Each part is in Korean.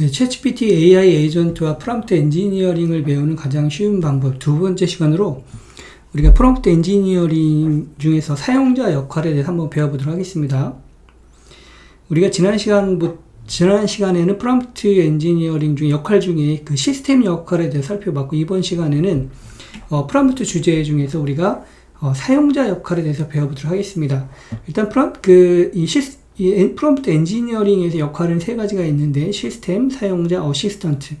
네, 챗GPT AI 에이전트와 프롬프트 엔지니어링을 배우는 가장 쉬운 방법 두 번째 시간으로 우리가 프롬프트 엔지니어링 중에서 사용자 역할에 대해서 한번 배워보도록 하겠습니다. 우리가 지난 시간 지난 시간에는 프롬프트 엔지니어링 중 역할 중에 그 시스템 역할에 대해 살펴봤고 이번 시간에는 어, 프롬프트 주제 중에서 우리가 어, 사용자 역할에 대해서 배워보도록 하겠습니다. 일단 프롬 그이 시스 이 프롬프트 엔지니어링에서 역할은 세 가지가 있는데 시스템, 사용자, 어시스턴트.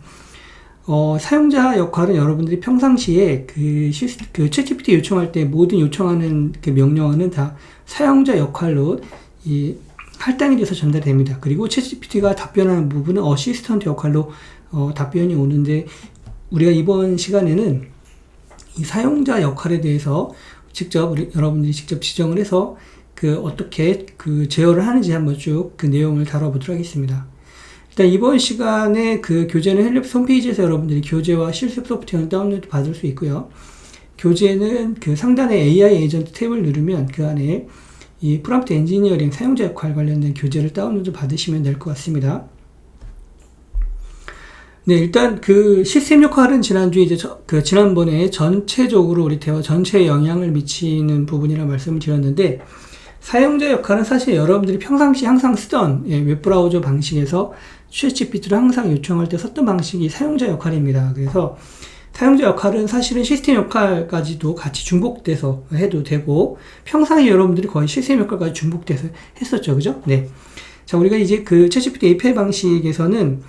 어, 사용자 역할은 여러분들이 평상시에 그 시스, 그 챗GPT 요청할 때 모든 요청하는 그 명령어는 다 사용자 역할로 이 할당이 돼서 전달됩니다. 그리고 챗GPT가 답변하는 부분은 어시스턴트 역할로 어, 답변이 오는데 우리가 이번 시간에는 이 사용자 역할에 대해서 직접 우리 여러분들이 직접 지정을 해서 그 어떻게 그 제어를 하는지 한번 쭉 그 내용을 다뤄보도록 하겠습니다. 일단 이번 시간에 그 교재는 헬리옵스 홈페이지에서 여러분들이 교재와 실습 소프트웨어를 다운로드 받을 수 있고요. 교재는 그 상단에 AI 에이전트 탭을 누르면 그 안에 이 프롬프트 엔지니어링 사용자 역할 관련된 교재를 다운로드 받으시면 될 것 같습니다. 네, 일단 그 시스템 역할은 지난주에 이제 저, 그 지난번에 전체적으로 우리 대화 전체에 영향을 미치는 부분이라 말씀을 드렸는데 사용자 역할은 사실 여러분들이 평상시 항상 쓰던 예, 웹브라우저 방식에서 챗GPT를 항상 요청할 때 썼던 방식이 사용자 역할입니다. 그래서 사용자 역할은 사실은 시스템 역할까지도 같이 중복돼서 해도 되고 평상시 여러분들이 거의 시스템 역할까지 중복돼서 했었죠. 그죠? 네. 자, 우리가 이제 그 챗GPT API 방식에서는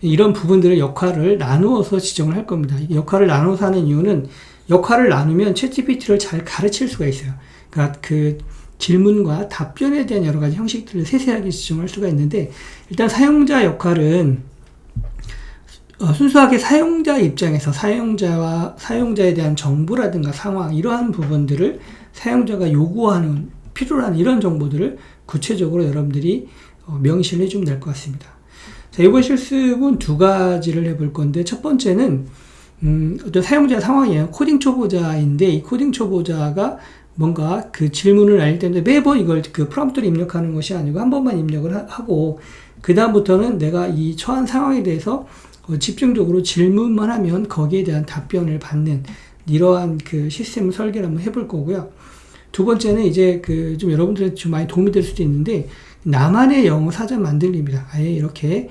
이런 부분들의 역할을 나누어서 지정을 할 겁니다. 역할을 나누어서 하는 이유는 역할을 나누면 챗GPT를 잘 가르칠 수가 있어요. 그러니까 그 질문과 답변에 대한 여러 가지 형식들을 세세하게 지정할 수가 있는데 일단 사용자 역할은 어, 순수하게 사용자 입장에서 사용자와 사용자에 대한 정보라든가 상황 이러한 부분들을 사용자가 요구하는 필요로 하는 이런 정보들을 구체적으로 여러분들이 어, 명시를 해주면 될 것 같습니다. 자, 이번 실습은 두 가지를 해볼 건데 첫 번째는 음, 어떤 사용자 상황이에요. 코딩 초보자인데 이 코딩 초보자가 뭔가 그 질문을 알 때인데 매번 이걸 그 프롬프트를 입력하는 것이 아니고 한 번만 입력을 하 고 그 다음부터는 내가 이 처한 상황에 대해서 어, 집중적으로 질문만 하면 거기에 대한 답변을 받는 이러한 그 시스템 설계를 한번 해볼 거고요. 두 번째는 이제 그 좀 여러분들한테 좀 많이 도움이 될 수도 있는데 나만의 영어 사전 만들기입니다. 아예 이렇게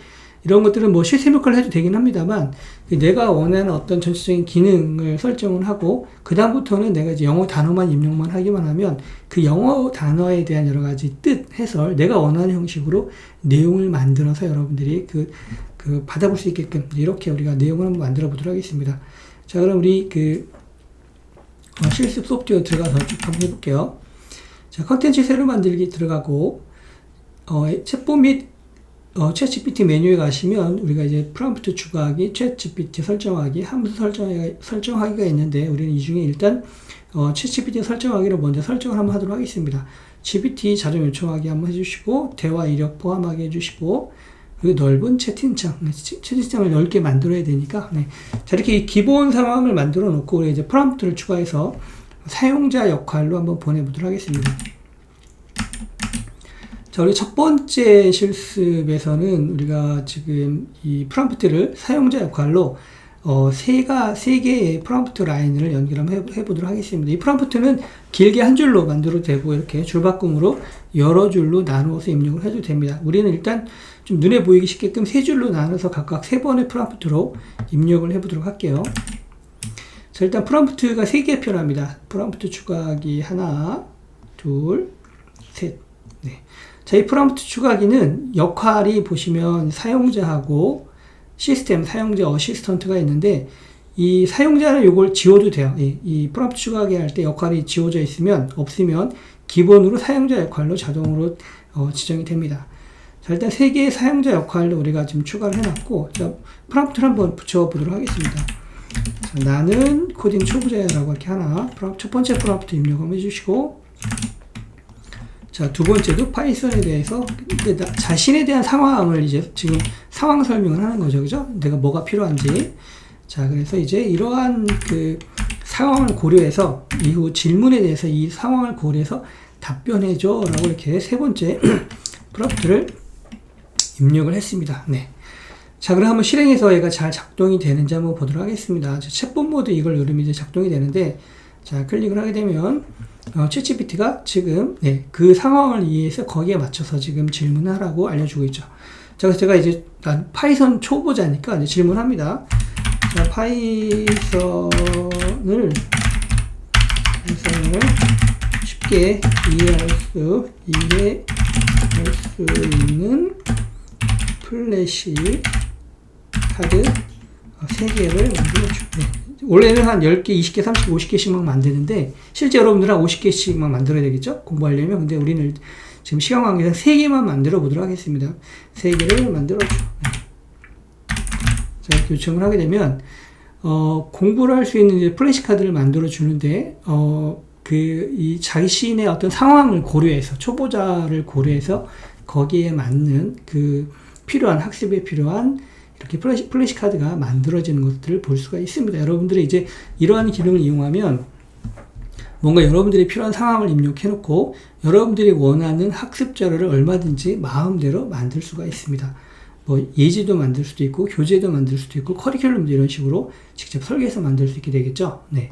이런 것들은 뭐 실세 역할을 해도 되긴 합니다만 내가 원하는 어떤 전체적인 기능을 설정을 하고 그 다음부터는 내가 이제 영어 단어만 입력만 하기만 하면 그 영어 단어에 대한 여러 가지 뜻 해설 내가 원하는 형식으로 내용을 만들어서 여러분들이 그, 그 받아볼 수 있게끔 이렇게 우리가 내용을 한번 만들어 보도록 하겠습니다. 자 그럼 우리 그 어, 실습 소프트웨어 들어가서 쭉 한번 해볼게요. 자 컨텐츠 새로 만들기 들어가고 어, 챗봇 및 어, 챗GPT 메뉴에 가시면 우리가 이제 프롬프트 추가하기, 챗GPT 설정하기, 함수 설정하기, 설정하기가 있는데 우리는 이 중에 일단 어, 챗GPT 설정하기를 먼저 설정을 한번 하도록 하겠습니다. GPT 자동 요청하기 한번 해주시고 대화 이력 포함하게 해주시고 그리고 넓은 채팅창, 네, 채팅창을 넓게 만들어야 되니까 네. 자 이렇게 기본 상황을 만들어 놓고 이제 프롬프트를 추가해서 사용자 역할로 한번 보내보도록 하겠습니다. 자, 우리 첫 번째 실습에서는 우리가 지금 이 프롬프트를 사용자 역할로 어, 세가, 세 개의 프롬프트 라인을 연결 한번 해, 보도록 하겠습니다. 이 프롬프트는 길게 한 줄로 만들어도 되고, 이렇게 줄바꿈으로 여러 줄로 나누어서 입력을 해도 됩니다. 우리는 일단 좀 눈에 보이기 쉽게끔 세 줄로 나눠서 각각 세 번의 프롬프트로 입력을 해 보도록 할게요. 자, 일단 프롬프트가 세개 필요합니다. 프롬프트 추가하기 하나, 둘, 셋. 네. 자, 이 프롬프트 추가기는 역할이 보시면 사용자하고 시스템, 사용자 어시스턴트가 있는데 이 사용자는 이걸 지워도 돼요. 이, 이 프롬프트 추가하기 할 때 역할이 지워져 있으면 없으면 기본으로 사용자 역할로 자동으로 어, 지정이 됩니다. 자, 일단 세 개의 사용자 역할로 우리가 지금 추가를 해놨고, 자, 프롬프트를 한번 붙여보도록 하겠습니다. 자, 나는 코딩 초보자라고 이렇게 하나, 첫 번째 프롬프트 입력 한번 해주시고, 자, 두 번째도 파이썬에 대해서 자신에 대한 상황을 이제 지금 상황 설명을 하는 거죠. 그죠? 내가 뭐가 필요한지. 자, 그래서 이제 이러한 그 상황을 고려해서 이후 질문에 대해서 이 상황을 고려해서 답변해줘. 라고 이렇게 세 번째 프롬프트를 입력을 했습니다. 네. 자, 그럼 한번 실행해서 얘가 잘 작동이 되는지 한번 보도록 하겠습니다. 챗봇 모드 이걸 누르면 이제 작동이 되는데, 자, 클릭을 하게 되면, 어, 챗GPT가 지금, 네, 그 상황을 이해해서 거기에 맞춰서 지금 질문하라고 알려주고 있죠. 자, 그래서 제가 이제, 난 파이썬 초보자니까 이제 질문합니다. 자, 파이썬을, 파이썬을 쉽게 이해할 수, 이해할 수 있는 플래시 카드 3개를 만들어줘. 네. 원래는 한 10개, 20개, 30개, 50개씩만 만드는데, 실제 여러분들은 한 50개씩만 만들어야 되겠죠? 공부하려면. 근데 우리는 지금 시간 관계상 3개만 만들어 보도록 하겠습니다. 3개를 만들어줘. 네. 자, 요청을 하게 되면, 어, 공부를 할 수 있는 이제 플래시 카드를 만들어 주는데, 어, 그, 이 자신의 어떤 상황을 고려해서, 초보자를 고려해서 거기에 맞는 그 필요한, 학습에 필요한 이렇게 플래시, 플래시 카드가 만들어지는 것들을 볼 수가 있습니다. 여러분들이 이제 이러한 기능을 이용하면 뭔가 여러분들이 필요한 상황을 입력해 놓고 여러분들이 원하는 학습 자료를 얼마든지 마음대로 만들 수가 있습니다. 뭐 예지도 만들 수도 있고 교재도 만들 수도 있고 커리큘럼도 이런 식으로 직접 설계해서 만들 수 있게 되겠죠. 네.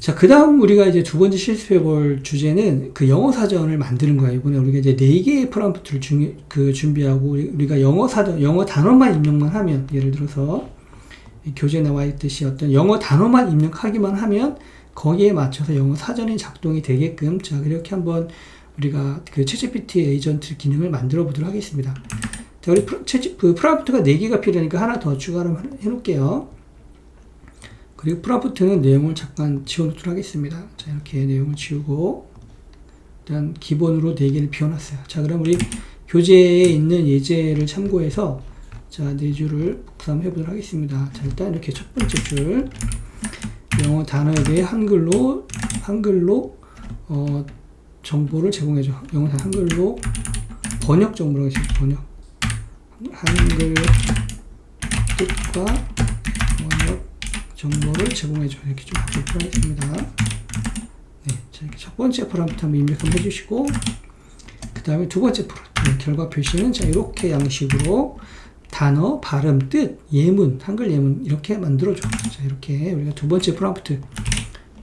자, 그 다음 우리가 이제 두 번째 실습해 볼 주제는 그 영어 사전을 만드는 거예요. 이번에 우리가 이제 네 개의 프롬프트를 중, 그 준비하고 우리가 영어 사전, 영어 단어만 입력만 하면 예를 들어서 교재에 나와 있듯이 어떤 영어 단어만 입력하기만 하면 거기에 맞춰서 영어 사전이 작동이 되게끔 자, 이렇게 한번 우리가 그 챗GPT 에이전트 기능을 만들어 보도록 하겠습니다. 자, 우리 그 프롬프트가 네 개가 필요하니까 하나 더 추가를 해 놓을게요. 그리고 프롬프트는 내용을 잠깐 지워놓도록 하겠습니다. 자, 이렇게 내용을 지우고, 일단 기본으로 4개를 비워놨어요. 자, 그럼 우리 교재에 있는 예제를 참고해서, 자, 네 줄을 복사해 보도록 하겠습니다. 자, 일단 이렇게 첫 번째 줄, 영어 단어에 대해 한글로, 한글로, 어, 정보를 제공해줘. 영어 단 한글로 번역 정보라고 했죠. 번역. 한글 뜻과 정보를 제공해줘. 이렇게 좀 바꾸도록 하겠습니다. 네, 자, 이렇게 첫 번째 프롬프트 한번 입력 한번 해주시고, 그 다음에 두 번째 프로, 네, 결과 표시는 자, 이렇게 양식으로 단어, 발음, 뜻, 예문, 한글 예문 이렇게 만들어줘. 자, 이렇게 우리가 두 번째 프롬프트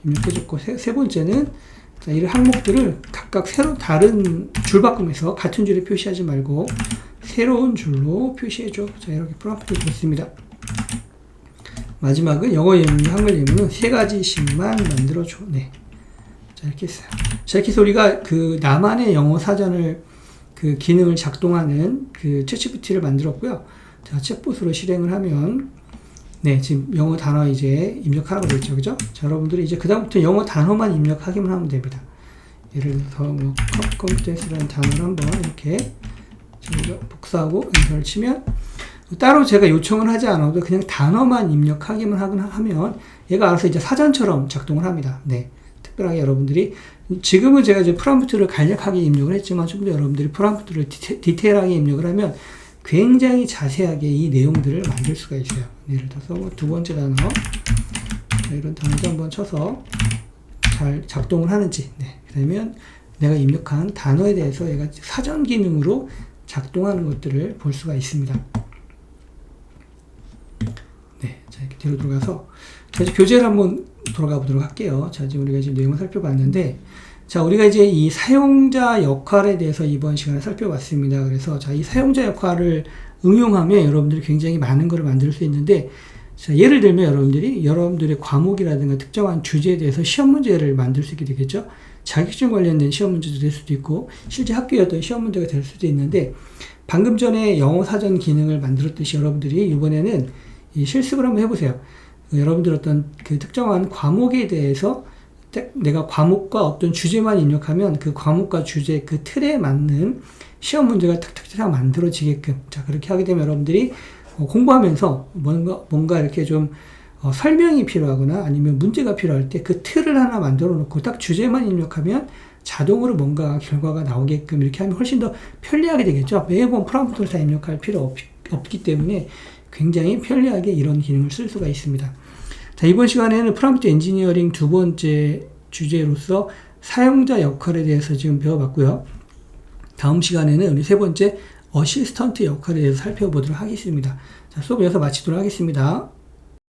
입력해줬고, 세, 세 번째는 자, 이 항목들을 각각 새로 다른 줄 바꾸면서 같은 줄에 표시하지 말고 새로운 줄로 표시해줘. 자, 이렇게 프롬프트 줬습니다. 마지막은 영어 예문, 한글 예문은 세 가지씩만 만들어줘. 네. 자, 이렇게 했어요. 자, 이렇게 해서 우리가 그 나만의 영어 사전을 그 기능을 작동하는 그 챗GPT를 만들었고요. 자, 챗봇으로 실행을 하면 네, 지금 영어 단어 이제 입력하라고 되어 있죠. 그죠? 자, 여러분들이 이제 그다음부터 영어 단어만 입력하기만 하면 됩니다. 예를 들어서 뭐 컴퓨터스라는 단어를 한번 이렇게 복사하고 엔터를 치면 따로 제가 요청을 하지 않아도 그냥 단어만 입력하기만 하면 얘가 알아서 이제 사전처럼 작동을 합니다. 네. 특별하게 여러분들이 지금은 제가 이제 프롬프트를 간략하게 입력을 했지만 좀더 여러분들이 프롬프트를 디테, 일하게 입력을 하면 굉장히 자세하게 이 내용들을 만들 수가 있어요. 예를 들어서 뭐 두 번째 단어 이런 단어도 한번 쳐서 잘 작동을 하는지 네. 그러면 내가 입력한 단어에 대해서 얘가 사전 기능으로 작동하는 것들을 볼 수가 있습니다. 네, 자 이렇게 뒤로 들어가서 자 이제 교재를 한번 돌아가 보도록 할게요. 자 지금 우리가 지금 내용을 살펴봤는데 자 우리가 이제 이 사용자 역할에 대해서 이번 시간에 살펴봤습니다. 그래서 자 이 사용자 역할을 응용하면 여러분들이 굉장히 많은 것을 만들 수 있는데 자, 예를 들면 여러분들이 여러분들의 과목이라든가 특정한 주제에 대해서 시험 문제를 만들 수 있게 되겠죠. 자격증 관련된 시험 문제도 될 수도 있고 실제 학교의 어떤 시험 문제가 될 수도 있는데 방금 전에 영어 사전 기능을 만들었듯이 여러분들이 이번에는 이 실습을 한번 해보세요. 여러분들 어떤 그 특정한 과목에 대해서 내가 과목과 어떤 주제만 입력하면 그 과목과 주제 그 틀에 맞는 시험 문제가 탁탁탁 만들어지게끔 자 그렇게 하게 되면 여러분들이 어, 공부하면서 뭔가 뭔가 이렇게 좀 어, 설명이 필요하거나 아니면 문제가 필요할 때 그 틀을 하나 만들어 놓고 딱 주제만 입력하면 자동으로 뭔가 결과가 나오게끔 이렇게 하면 훨씬 더 편리하게 되겠죠. 매번 프롬프트를 다 입력할 필요 없, 없기 때문에 굉장히 편리하게 이런 기능을 쓸 수가 있습니다. 자, 이번 시간에는 프롬프트 엔지니어링 두 번째 주제로서 사용자 역할에 대해서 지금 배워봤고요. 다음 시간에는 우리 세 번째 어시스턴트 역할에 대해서 살펴보도록 하겠습니다. 자, 수업 여기서 마치도록 하겠습니다.